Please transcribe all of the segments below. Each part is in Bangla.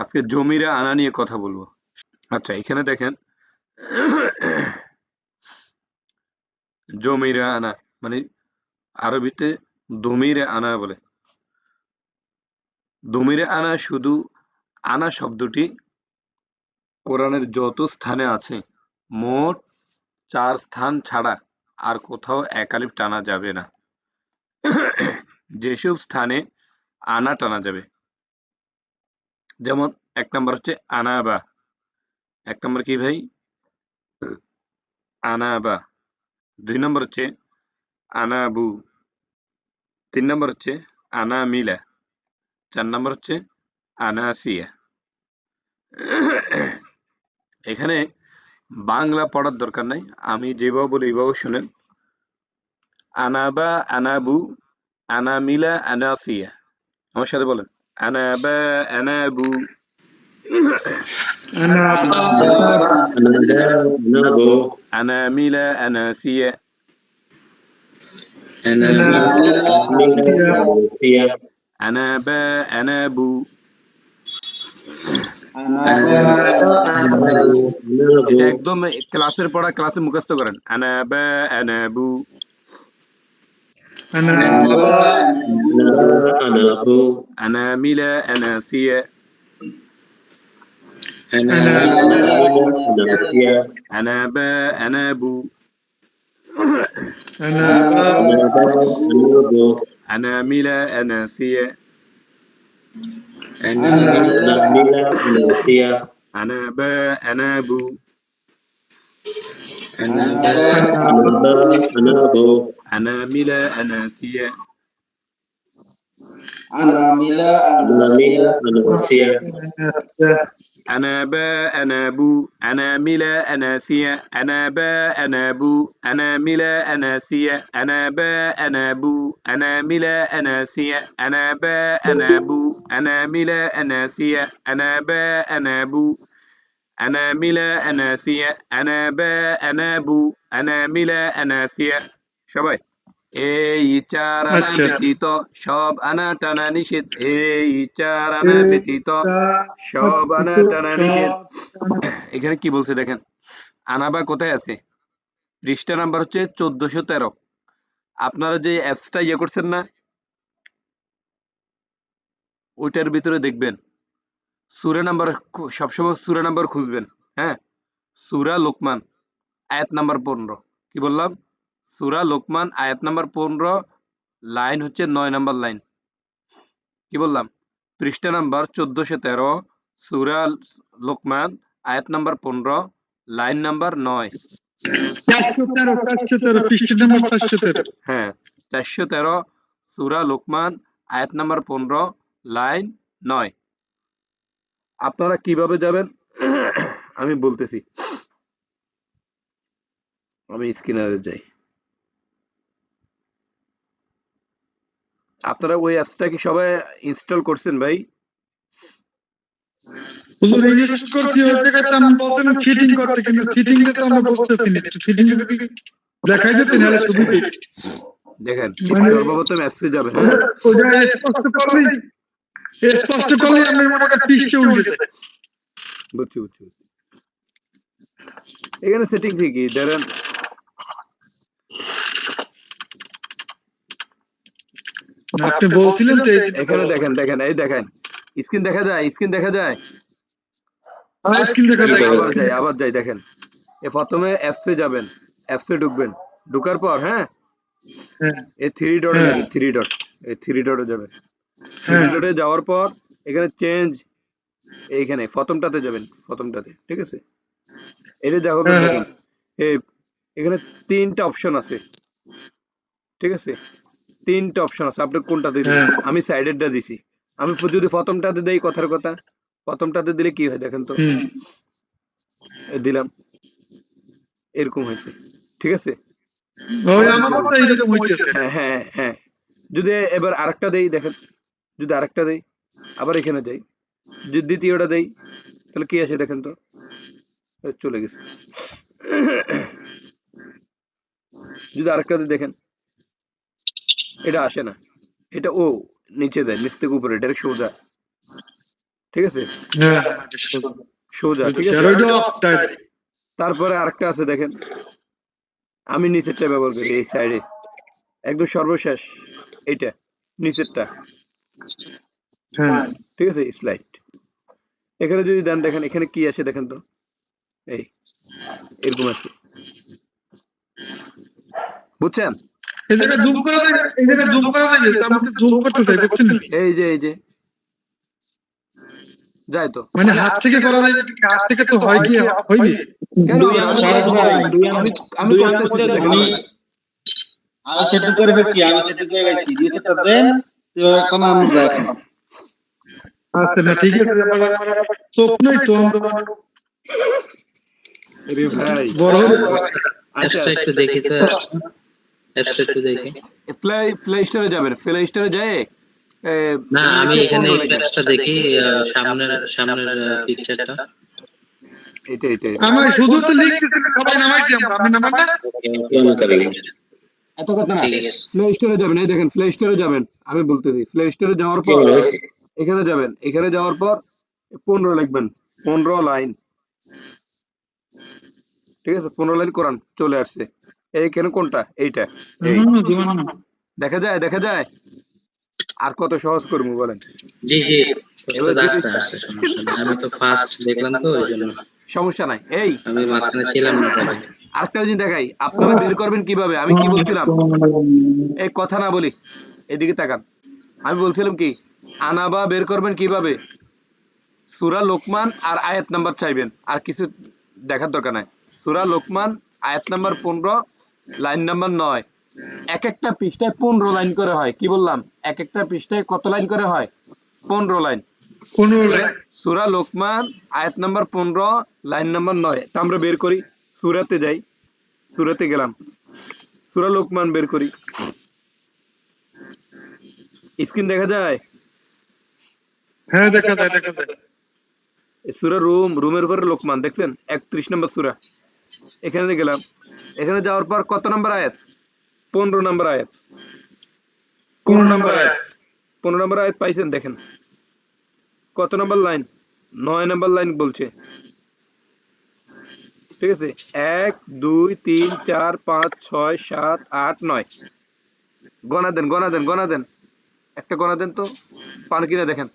আজকে জমিরা আনা নিয়ে কথা বলব। আচ্ছা এখানে দেখেন, জমিরা আনা মানে আরবিতে দমিরে আনা বলে। দমিরে আনা শুধু আনা শব্দটি কোরআনের যত স্থানে আছে, মোট চার স্থান ছাড়া আর কোথাও একালিপ টানা যাবে না। যেসব স্থানে আনা টানা যাবে যেমন এক নম্বর হচ্ছে আনাবা। এক নম্বর কি ভাই? আনাবা। দুই নম্বর হচ্ছে আনাবু। তিন নম্বর হচ্ছে আনামিলা। চার নম্বর হচ্ছে আনাসিয়া। এখানে বাংলা পড়ার দরকার নাই। আমি যেভাবে বলি এইভাবে শুনেন। আনাবা, আনাবু, আনামিলা, আনাসিয়া। আমার সাথে বলেন। আনাবা আনাবু আনামিলা আনাসিয়া আনাবা আনাবু এটা একদম ক্লাসের পড়া ক্লাসে মুখস্থ করেন أنا أنا أبو أنا ميلا أنا سيا أنا أنا سيا أنا با أنا بو أنا با أنا ميلا أنا سيا أنا ميلا أنا سيا أنا با أنا بو أنا با أنا بو أنامل أناسيا أنامل أنا سيا. أنا با أنا بو. أنا ملا أنا سيا. أنا با أنا بو. أنا ملا أنا سيا. أنا با أنا بو. أنا ملا أنا سيا. সবাই। এই চার আনা আচ্ছা। ব্যতীত সব আনা টানা নিষেধ। এই চার আনা ব্যতীত সব আনা টানা নিষেধ। এখানে কি বলছে দেখেন? আনাবা কোথায় আছে? পৃষ্ঠা নাম্বার হচ্ছে চোদ্দশো তেরো। আপনারা যে অ্যাপসটা ইয়ে করছেন না ওইটার ভিতরে দেখবেন। সুরা নাম্বার সবসময় সুরা নাম্বার খুঁজবেন হ্যাঁ? সুরা লোকমান আয়াত নাম্বার পনেরো। কি বললাম? সুরা লোকমান আয়াত নাম্বার পনেরো লাইন হচ্ছে নয় নাম্বার লাইন। কি বললাম? পৃষ্ঠা নাম্বার চোদ্দশো তেরো সুরা লোকমান আয়াত নাম্বার পনেরো লাইন নাম্বার নয়। হ্যাঁ চারশো তেরো সুরা লোকমান আয়াত নাম্বার পনেরো লাইন নয়। আপনারা কীভাবে যাবেন? আমি বলতেছি। আমি স্ক্রিনারে যাই। আপনারা ওই অ্যাপসটা কি সবাই ইনস্টল করছেন ভাই? হুজুর ইনস্টল করছি ওই জায়গাতে আমি বলছিলাম ফিটিং করতে কিন্তু ফিটিং তো আমরা বলতেছি না ফিটিং যদি দেখাই যেত নাহলে ছবিতে দেখেন মানে- সর্বপ্রথম অ্যাপসে যাবেন হ্যাঁ। ওটা স্পষ্ট করলেই স্পষ্ট করলেই আমি মনে করি পৃষ্ঠে উঠে যাই বুঝছি বুঝছি বুঝছি। এখানে সেটিংস কি? ধরেন আপনি বলছিলেন যে এখানে দেখেন দেখেন এই দেখেন। স্ক্রিন দেখা যায় স্ক্রিন দেখা যায়। স্ক্রিন দেখা যায়। আবার যাই আবার যাই দেখেন। এ প্রথমে অ্যাপসে যাবেন অ্যাপসে ঢুকবেন। ঢুকার পর হ্যাঁ? হ্যাঁ। এই থ্রি ডটে হ্যাঁ। যাবেন থ্রি ডট এই থ্রি ডটে যাবেন। থ্রি হ্যাঁ। ডটে যাওয়ার পর এখানে চেঞ্জ এইখানে প্রথমটাতে যাবেন প্রথমটাতে ঠিক আছে? এটা দেখো হ্যাঁ। দেখেন এই এখানে তিনটা অপশন আছে ঠিক আছে? তিনটা অপশন আছে। আপনি কোনটাতে দিবেন হ্যাঁ। আমি সাইডেরটা দিছি। আমি যদি প্রথমটাতে দেই কথার কথা প্রথমটাতে দিলে কি হয় দেখেন তো? দিলাম। এরকম হয়েছে। ঠিক আছে? হইতেছে হ্যাঁ হ্যাঁ হ্যাঁ যদি এবার আরেকটা দেই দেখেন যদি আরেকটা দেই আবার এখানে দেই। যদি দ্বিতীয়টা দেই তাহলে কি আছে দেখেন তো? চলে গেছে। যদি আরেকটা দিই দেখেন এটা আসে না। এটা ও নিচে যায় নিচ থেকে উপরে ডাইরেক্ট সোজা। ঠিক আছে? হ্যাঁ সোজা ঠিক আছে? তারপরে আরেকটা আছে দেখেন। আমি নিচেরটা ব্যবহার করি এই সাইডে একদম সর্বশেষ এইটা নিচেরটা। হ্যাঁ। ঠিক আছে? স্লাইড এখানে যদি দেন দেখেন এখানে কি আছে দেখেন তো? এই এরকম আছে বুঝছেন? এই জায়গায় জুম করা যায় এই জায়গায় জুম করা যায় যে আমি জুম করতে চাই দেখছেন এই যে এই যে। যায় তো। মানে হাত থেকে করা যায় হাত থেকে তো হয় কি কেন? আমি- আমি- করতেছি আমি সেটু আমি সেটু করে তো তো আমি আচ্ছা না ঠিক আছে চোখ নেই তো ভাই বড় আচ্ছা একটু দেখি তো। অ্যাপসটা একটু দেখি। প্লে প্লে স্টোরে যাবেন প্লে স্টোরে যায় না আমি এখানে পনেরো দেখি সামনের সামনের পিকচারটা এটা এটা এটা। আমার শুধু তো লিঙ্ক সবাই নামাইছি আমরা আমি নামান না? এত কথা না। প্লে স্টোরে যাবেন এই দেখেন প্লে স্টোরে যাবেন আমি বলতেছি প্লে স্টোরে যাওয়ার পর এখানে যাবেন এখানে যাওয়ার পর পনেরো লিখবেন পনেরো লাইন। ঠিক আছে পনেরো লাইন কোরআন চলে আসছে। এইখানে কোনটা? এইটা। এই। দেখা যায় দেখা যায়। আর কত সহজ করব বলেন? জি জি। আমি তো ফার্স্ট দেখলাম তো ওই জন্য। সমস্যা নাই। এই। আমি মাঝখানে ছিলাম না আরেকটা জিনিস দেখাই। আপনারা বের করবেন কীভাবে? আমি কি বলছিলাম? এই কথা না বলি। এদিকে তাকান। আমি বলছিলাম কি আনাবা বের করবেন কীভাবে? সুরা লোকমান আর আয়াত নাম্বার চাইবেন। আর কিছু দেখার দরকার নাই। সুরা লোকমান আয়াত নাম্বার পনেরো লাইন নাম্বার নয়। এক একটা পৃষ্ঠায় পনেরো লাইন করে হয়। কি বললাম? এক একটা পৃষ্ঠায় কত লাইন করে হয়? পনেরো লাইন সুরা লোকমান আয়াত নাম্বার পনেরো লাইন নাম্বার নয়। তা আমরা বের করি। সুরাতে যাই। সুরাতে গেলাম। সুরা লোকমান বের করি। স্ক্রিন দেখা যায়? হ্যাঁ দেখা যায় দেখা যায়। সুরা রুম রুমের উপরে লোকমান দেখছেন? একত্রিশ নম্বর সুরা। এখানে গেলাম। এখানে যাওয়ার পর কত নম্বর আয়াত? পনেরো নম্বর আয়াত। কোন নাম্বার পনেরো নম্বর আয়াত পাইছেন দেখেন। কত নম্বর লাইন? নয় নম্বর লাইন বলছে। ঠিক আছে? এক দুই তিন চার পাঁচ ছয় সাত আট নয়। গনা দেন গনা দেন গনা দেন। একটা গনা দেন তো। পান কিনা দেখেন।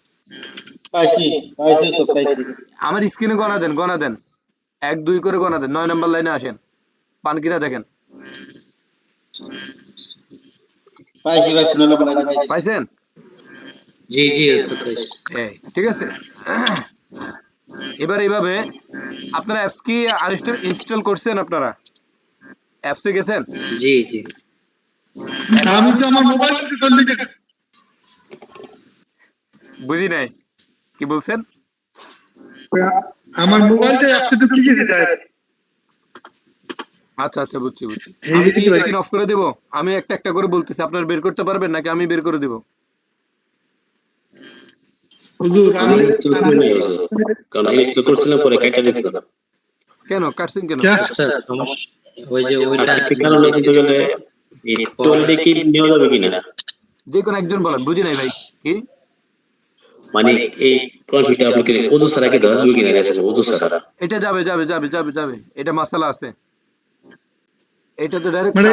আমার স্ক্রিনে গনা দেন গনা দেন। এক দুই করে গনা দেন। নয় নম্বর লাইনে আসেন। পান কিনা দেখেন পাইছেন? জি জি এই ঠিক আছে। এবার এইভাবে আপনারা অ্যাপস কি আনস্টল ইনস্টল করছেন আপনারা? অ্যাপসে গেছেন? জি জি। আমি তো আমার মোবাইল থেকে চলে গেছি। বুঝি নাই। কি বলছেন? আমার মোবাইলটা অ্যাপসে তো কি গেছে। যায় আচ্ছা আচ্ছা বুঝছি বুঝছি। আমি যে কি স্ক্রিন অফ করে দেব? আমি একটা একটা করে বলতেছি আপনারা বের করতে পারবেন নাকি আমি বের করে দেব? কেন? কাটছেন কেন? আচ্ছা ওই যে ওইটা কারণে কিন্তু গেলে টোয়েন্টি কি নেওয়া যাবে কিনা? যে কোনো একজন বলেন বুঝি নাই ভাই কি? মানে এই কনফিগটা আপনাকে ওজু ছাড়া কি দেওয়া যাবে কিনা? গেছে ওজু ছাড়া এটা যাবে যাবে যাবে যাবে যাবে। এটা মাসালা আছে। এটা তো ডাইরেক্ট মানে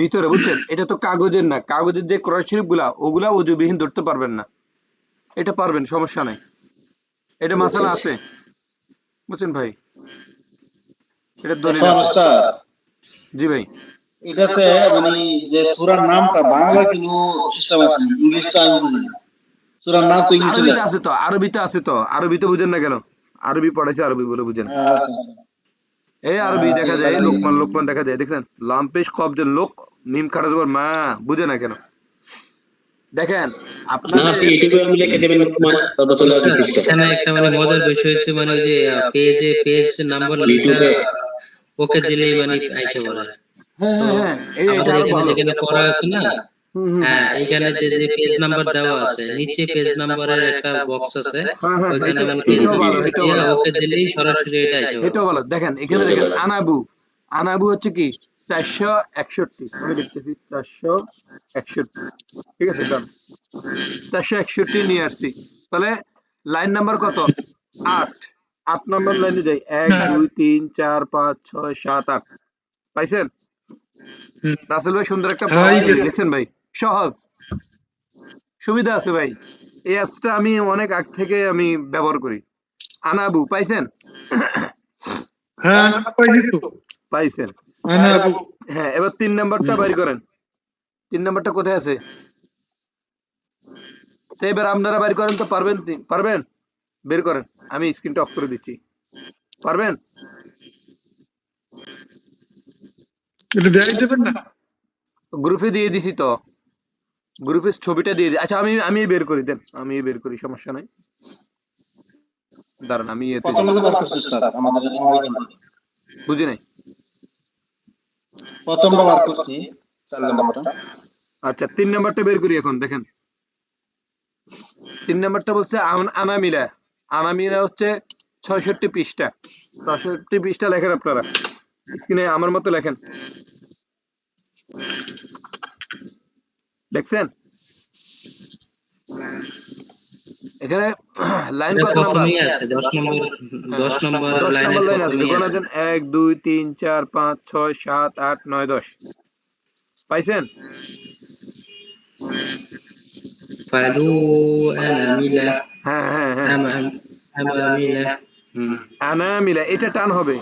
ভিতরে বুঝছেন? এটা তো কাগজের না। কাগজের যে ক্রয় শরীফগুলা ওগুলা অজুবিহীন ধরতে পারবেন না। এটা পারবেন সমস্যা নাই। এটা মাসালা আছে। বুঝছেন ভাই? এটা দলিল। সমস্যা জি ভাই। এটাতে মানে যে সূরার নামটা বাংলা কিন্তু সিস্টেম আছে ইংলিশটা আমি বুঝি সূরার নাম তো ইংলিশে আছে তো আরবিতে আছে তো। আরবিতে বুঝেন না কেন? আরবি পড়াইছে আরবি বলে বুঝেন। এই আরবি দেখা যায় লোকমান লোকমান দেখা যায় দেখছেন? লাম্পেশ কবজের লোক মিম খাটা জবর মা বুঝে না কেন? দেখেন না আপনি ইউটিউবে আমি লিখে দেবেন মানে তারপর চলে আসবে পৃষ্ঠা। এখানে একটা মানে মজার বিষয় হচ্ছে মানে যে পেজে পেজ নাম্বার লেখা ওকে দিলেই মানে আইসে বলে। হ্যাঁ হ্যাঁ হ্যাঁ আমাদের এখানে যেখানে পড়া আছে না হ্যাঁ এখানে যে যে পেজ নাম্বার দেওয়া আছে নিচে পেজ নাম্বারের একটা বক্স আছে হ্যাঁ, হ্যাঁ, ওইখানে এটা- মানে পেজ নাম্বার। ওকে দিলেই সরাসরি এটা আইসে বলে এটাও ভালো। দেখেন এখানে দেখেন আনাবু আনাবু হচ্ছে কি? চারশো একষট্টি। আমি দেখতেছি চারশো একষট্টি। ঠিক আছে ডান চারশো একষট্টি নিয়ে আসছি। তাহলে লাইন নাম্বার কত? আট। আট নাম্বার লাইনে যাই। এক দুই তিন চার পাঁচ ছয় সাত আট। পাইছেন? হুম। রাসেল ভাই সুন্দর একটা হ্যাঁ, দেখছেন ভাই। সহজ। সুবিধা আছে ভাই। এই অ্যাপসটা আমি অনেক আগ থেকে আমি ব্যবহার করি। আনাবু পাইছেন? হ্যাঁ পাইছেন। হ্যাঁ এবার তিন নাম্বারটা। বের করেন। তিন নাম্বারটা কোথায় আছে? সেই এবার আপনারা বের করেন তো পারবেন পারবেন? বের করেন। আমি স্ক্রিনটা অফ করে দিচ্ছি। পারবেন? গ্রুপে দিয়ে দিছি তো। গ্রুপে ছবিটা দিয়ে দিই আচ্ছা আমি আমি বের করি দেন। আমি বের করি সমস্যা নাই। দাঁড়ান আমি এতে থেকে? বুঝি নাই? আচ্ছা তিন নাম্বারটা বের করি এখন দেখেন। তিন নাম্বারটা বলছে আন- আনামিলা। আনামিলা হচ্ছে ছয়ষট্টি পৃষ্ঠা। ছয়ষট্টি পৃষ্ঠা লেখেন আপনারা। স্ক্রিনে আমার মতো লেখেন। দেখছেন? এখানে লাইন কত নাম্বার প্রথমেই আছে দশ নম্বর দশ নম্বর লাইনে প্রথমেই আছে দেন এক দুই তিন চার পাঁচ ছয় সাত আট নয় দশ। পাইছেন? ফালু আনামিলা হ্যাঁ হ্যাঁ হ্যাঁ। আম- আনামিলা এটা টান হবে।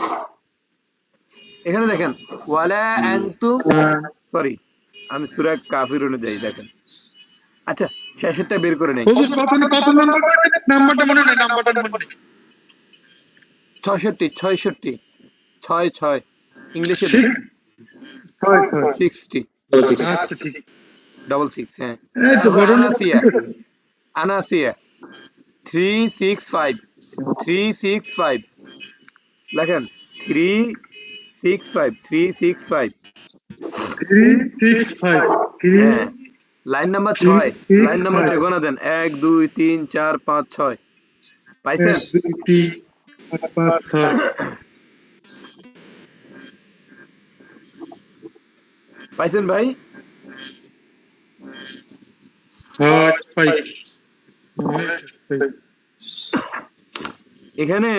এখানে দেখেন ওয়ালা আনতুম সরি। আমি সূরা কাফির অনুযায়ী দেখেন। আচ্ছা শেষেরটা বের করে নেই। হুজুর কত কত নাম্বার? নাম্বারটা মনে নেই নাম্বারটা মনে নেই ছয়ষট্টি ছয়ষট্টি ছয় ছয়। ইংলিশে সিক্সটি. আচ্ছা ডবল সিক্স হ্যাঁ। বড় না আনাসিয়া। আনাসিয়া। Three six five three six five লেখেন। Three six five three six five line number ছয়। লাইন নাম্বার ছয় গোনা দেন। এক দুই তিন চার পাঁচ ছয়। পাইছেন? পাইছেন ভাই? এখানে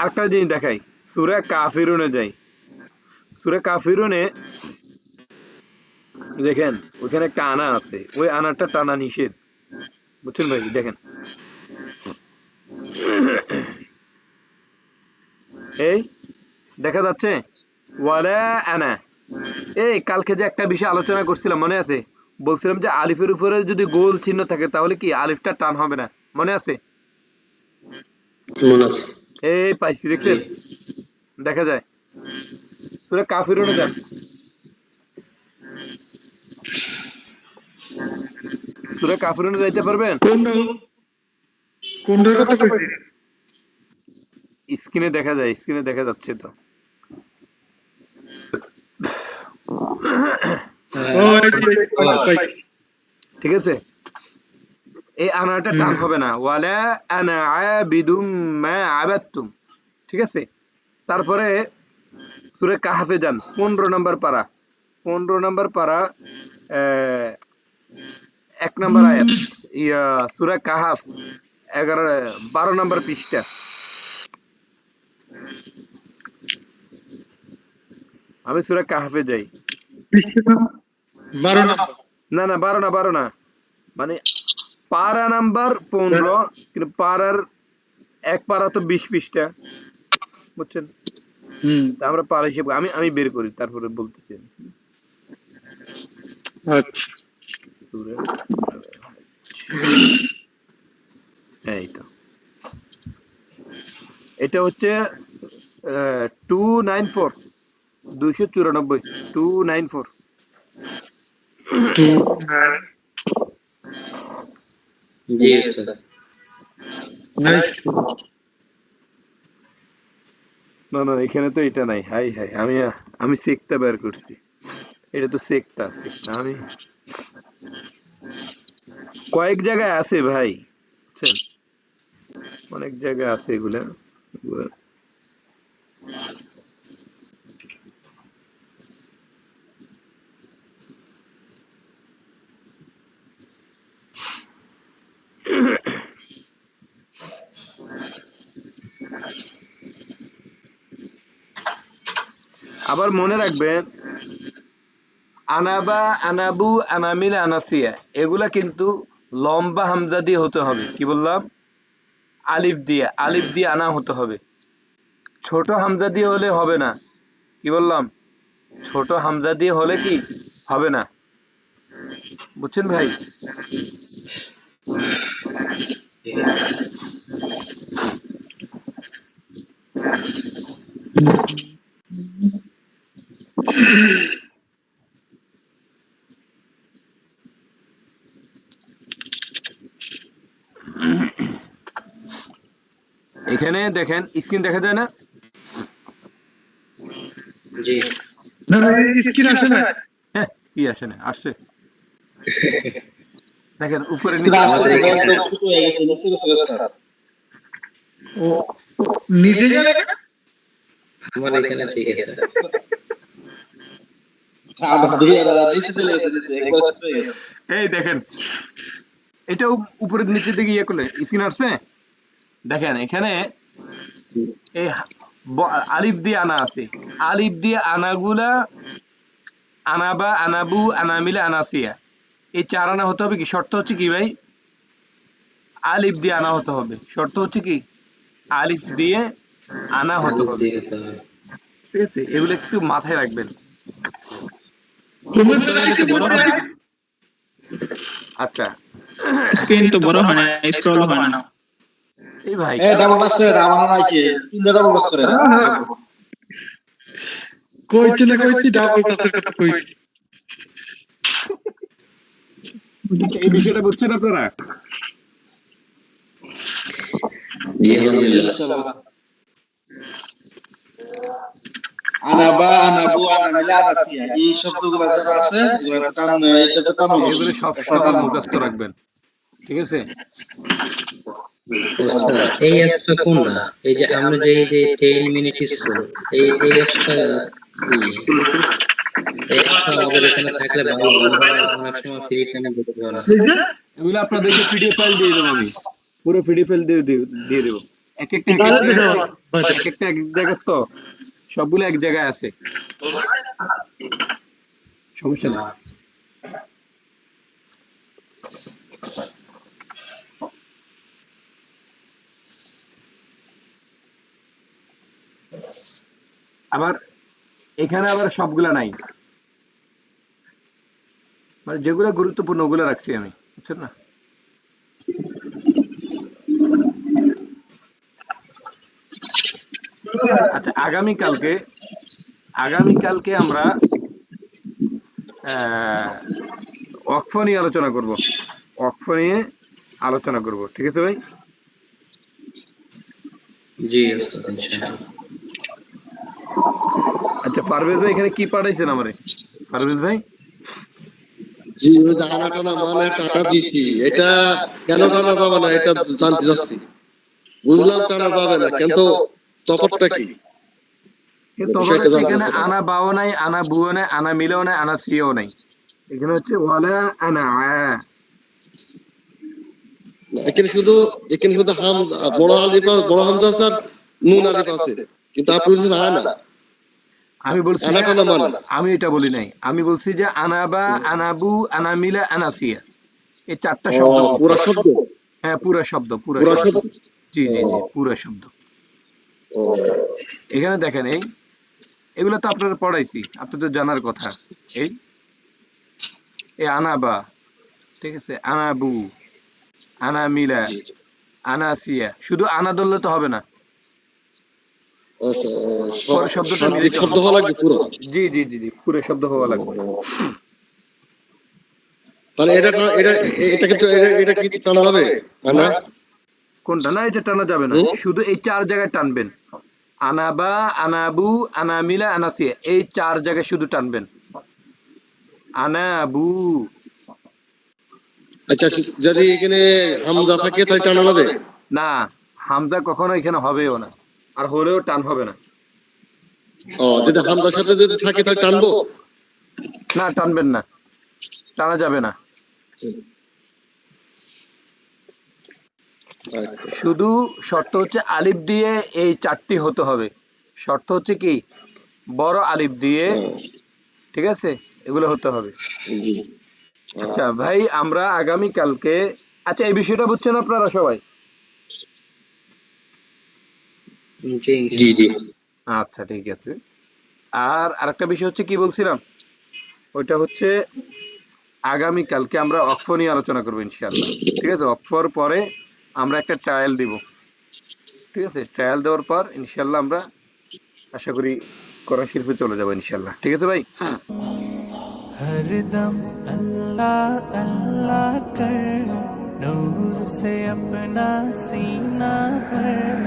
আরেকটা জিনিস দেখাই। সুরা কাফিরুনে যাই। সুরা কাফিরুনে দেখেন ওখানে একটা আনা আছে। ওই আনাটা টানা নিষেধ। বুঝছেন ভাই? দেখেন। এই দেখা যাচ্ছে? ওয়ালা আনা। এই কালকে যে একটা বিষয় আলোচনা করছিলাম মনে আছে? বলছিলাম যে আলিফের উপরে যদি গোল চিহ্ন থাকে তাহলে কি আলিফটা টান হবে না? মনে আছে? মনে আছে। এই পাইছি দেখছেন? দেখা যায়। সুরা কাফিরুনে যান। সুরা কাফিরুনে যাইতে পারবেন? কোনটার কথা কইছি স্ক্রিনে দেখা যায় স্ক্রিনে দেখা যাচ্ছে তো। ঠিক আছে? এই আনাটা টান হবে না। ওয়ালা আনা আবিদুম মা আবাদতুম। ঠিক আছে? তারপরে সুরে কাহাফে যান পনেরো নম্বর পারা। পনেরো নম্বর পারা এক নম্বর আয়াত ইয়া সুরা কাহাফ এগারো বারো নম্বর পৃষ্ঠা। আমি সুরা কাহাফে যাই। না না বারো না বারো না। মানে পারা নাম্বার পনেরো কিন্তু পারার এক পারা তো বিশ পৃষ্ঠা। বুঝছেন? হুম। তা আমরা পারা হিসেবে আমি আমি বের করি তারপরে বলতেছি। আচ্ছা। সূরা এই তো এটা হচ্ছে টু নাইন ফোর দুইশো চুরানব্বই। টু নাইন ফোর জি না না এখানে তো এটা নাই। হাই হাই আমি আমি সেকটা বের করছি। এটা তো সেক্তা সেক্তা আমি কয়েক জায়গায় আছে ভাই, বুঝছেন? অনেক জায়গায় আছে এগুলা। আবার মনে রাখবেন আনাবা আনাবু আনামিল আনাসিয়া এগুলা কিন্তু লম্বা হামজা দিয়ে হতে হবে। কি বললাম? আলিফ দিয়ে আলিফ দিয়ে আনা হতে হবে। ছোট হামজা দিয়ে হলে হবে না। কি বললাম? ছোট হামজা দিয়ে হলে কি? হবে না। বুঝছেন ভাই? এখানে দেখেন স্ক্রিন দেখা যায় না? জি। না না স্ক্রিন আসে না। হ্যাঁ কি আসে না আসছে। দেখেন উপরে নিচে আমাদের আমাদের এখানে এখানে তো ছোট হয়ে গেছে নিচে গেছে স্যার ও নিজে আমার এখানে ঠিক আছে। আমার দুই আর নিচে চলে গেছে নিচে একবার ছোট হয়ে গেছে। এই দেখেন এটা উপরের নিচের দিকে ইয়ে করলে স্ক্রিন আসছে? দেখেন এখানে এই আলিফ দিয়ে আনা আছে। আলিফ দিয়ে আনাগুলা আনাবা আনাবু আনামিলা আনাসিয়া। এই চার আনা হতে হবে কি? শর্ত হচ্ছে কি ভাই? আলিফ দিয়ে আনা হতে হবে। শর্ত হচ্ছে কি? আলিফ দিয়ে আনা হতে হবে। ঠিক আছে? এগুলো একটু মাথায় রাখবেন। আচ্ছা। স্ক্রিন তো বড় হয় না। স্ক্রল হয় না। এই ভাই। এ ডাবল কাজ করে আমার নাই কি তিনটা ডাবল কাজ করে। কইছি না কইছি ডাবল টাচের কথা কইছি। এই বিষয়টা বুঝছেন আপনারা? জি আলহামদুলিল্লাহ আনাবা আনাবু আনামিলা আনাসিয়া এই শব্দগুলো যারা আছে এগুলো টান এটা টান এগুলো সবসময় মুখস্থ রাখবেন। ঠিক আছে? এই অ্যাপটা কোন না এই যে আমরা যে যে টেন মিনিট স্কুল এই এই অ্যাপটা কি? এই অ্যাপটা আমাদের এখানে থাকলে ভালো আমরা অনেক সময় ফ্রি টাইমে দেখতে পারব এগুলো আপনাদেরকে পিডিএফ ফাইল দিয়ে দেবো আমি। পুরো পিডিএফ ফাইল দিয়ে দিয়ে- দেবো। এক একটা এক একটা এক এক তো সবগুলো এক জায়গায় আছে। সমস্যা নেই। আবার এখানে আবার সবগুলা নাই। মানে যেগুলো গুরুত্বপূর্ণ ওগুলো রাখছি আমি, বুঝছেন না? আচ্ছা আগামী কালকে আগামী কালকে আমরা অক্ষ নিয়ে আলোচনা করব। অক্ষ নিয়ে আলোচনা করব, ঠিক আছে ভাই? জি আচ্ছা পারভেজ ভাই এখানে কি পাঠাইছেন আমারে? পারভেজ ভাই? জি ওই মানে টাকা দিছি। এটা কেন টানা যাবে না এটা জানতে যাচ্ছি বুঝলাম টানা যাবে না কিন্তু তফাৎটা কি? কিন্তু তবে বিষয়টা জানা এখানে আছে। আনা বাও নাই আনা বুও নাই আনা মিলেও নাই আনা সিও নাই। এখানে হচ্ছে ওয়ালা আনা এখানে শুধু এখানে শুধু হাম বড় আলিফ বড় হামজা আছে নুন আলিফ আছে। কিন্তু আপনি বলছেন আনা। আমি বলছি আমি এটা বলি নাই। আমি বলছি যে আনাবা আনাবু আনামিলা আনাসিয়া এই চারটা শব্দ। পুরা শব্দ? হ্যাঁ পুরা শব্দ পুরা শব্দ। জি জি জি পুরা শব্দ। ও, এখানে দেখেন এই এগুলো তো আপনারা পড়াইছি আপনাদের জানার কথা। এই এই আনাবা ঠিক আছে? আনাবু আনামিলা। আনাসিয়া শুধু আনা ধরলে তো হবে না আচ্ছা, ও, পরে সব- শব্দটা শাব্দিক মিলিত শব্দ হওয়া লাগবে পুরো? জি জি জি জি পুরো শব্দ হওয়া লাগবে। তাহলে এটা এটা এটা কিন্তু এটা- এটা কি টানা যাবে? আনা কোনটা? না এটা টানা যাবে না। শুধু এই চার জায়গায় টানবেন। আনাবা আনাবু আনামিলা আনাসিয়া এই চার জায়গায় শুধু টানবেন। আনাবু আচ্ছা যদি এখানে হামজা থাকে তাহলে টানা যাবে? না হামজা কখনো এখানে হবেও না। আর হলেও টান হবে না। ও যদি হামজার সাথে যদি থাকে তাহলে টানবো? না টানবেন না। টানা যাবে না। আচ্ছা। শুধু শর্ত হচ্ছে আলিফ দিয়ে এই চারটি হতে হবে। শর্ত হচ্ছে কি? বড় আলিফ দিয়ে ঠিক আছে? এগুলো হতে হবে। আচ্ছা ভাই আমরা আগামী কালকে আচ্ছা এই বিষয়টা বুঝছেন আপনারা সবাই? জি জি। আচ্ছা ঠিক আছে। আর আরেকটা বিষয় হচ্ছে কি বলছিলাম? ওইটা হচ্ছে আগামী কালকে আমরা অক্ষ নিয়ে আলোচনা করব ইনশাআল্লাহ। ঠিক আছে? অক্ষর পরে আমরা একটা ট্রায়াল দিব। ঠিক আছে? ট্রায়াল দেওয়ার পর ইনশাআল্লাহ আমরা আশা করি করান শিল্পে চলে যাব ইনশাল্লাহ ঠিক আছে ভাই? হরদম আল্লাহ আল্লাহ কর নূর সে আপনা সিনা ভর